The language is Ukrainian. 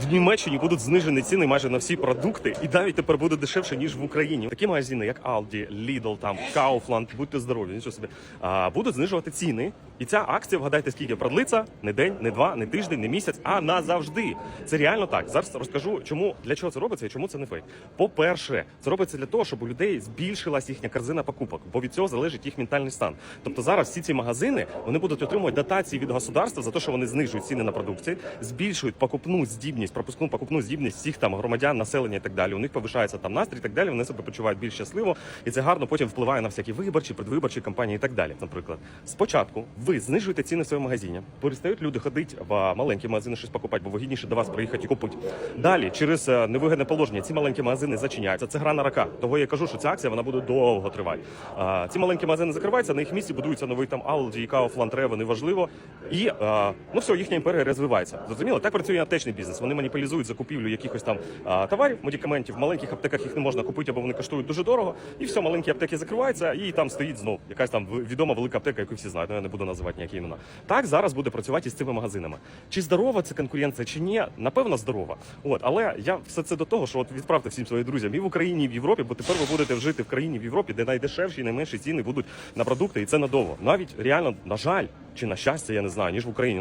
в Німеччині будуть знижені ціни майже на всі продукти, і навіть тепер буде дешевше ніж в Україні. Такі магазини, як Aldi, Lidl, там Kaufland, будьте здорові, нічого собі, а, будуть знижувати ціни. І ця акція, вгадайте, скільки продлиться не день, не два, не тиждень, не місяць, а назавжди. Це реально так. Зараз розкажу, чому для чого це робиться і чому це не фейк. По-перше, це робиться для того, щоб у людей збільшилась їхня корзина покупок, бо від цього залежить їх ментальний стан. Тобто зараз всі ці магазини вони будуть отримувати дотації від государства за те, що вони знижують ціни на продукцію, збільшують покупну здібність, пропускну покупну здібність всіх там громадян, населення і так далі. У них повишається там настрій, і так далі. Вони себе почувають більш щасливо, і це гарно потім впливає на всякі виборчі, предвиборчі кампанії і так далі. Наприклад, спочатку ви знижуєте ціни в своєму магазині, перестають люди ходити в маленькі магазини щось покупати, бо вигідніше до вас приїхати і купити. Далі через е, невигідне положення ці маленькі магазини зачиняються. Це гра на рака. Того я кажу, що ця акція вона буде довго тривати. Ці маленькі магазини закриваються, на їх місці будується новий там Aldi, Kaufland, Rewe, неважливо. І ну все, їхня імперія розвивається. Зрозуміло, так працює аптечний бізнес. Вони маніпулізують закупівлю якихось там а, товарів, медикаментів. В маленьких аптеках їх не можна купити, або вони коштують дуже дорого. І все, маленькі аптеки закриваються, і там стоїть знов якась там відома велика аптека, яку всі знають. Ну, я не буду називати ніякі імена. Так зараз буде працювати і з цими магазинами. Чи здорова це конкуренція, чи ні? Напевно, здорова. От, але я все це до того, що от відправте всім своїм друзям і в Україні, і в Європі, бо тепер ви будете жити в країні в Європі, де найдешевші і найменші ціни будуть на продукти, і це надовго. Навіть реально, на жаль, чи на щастя, я не знаю, ніж в Україні.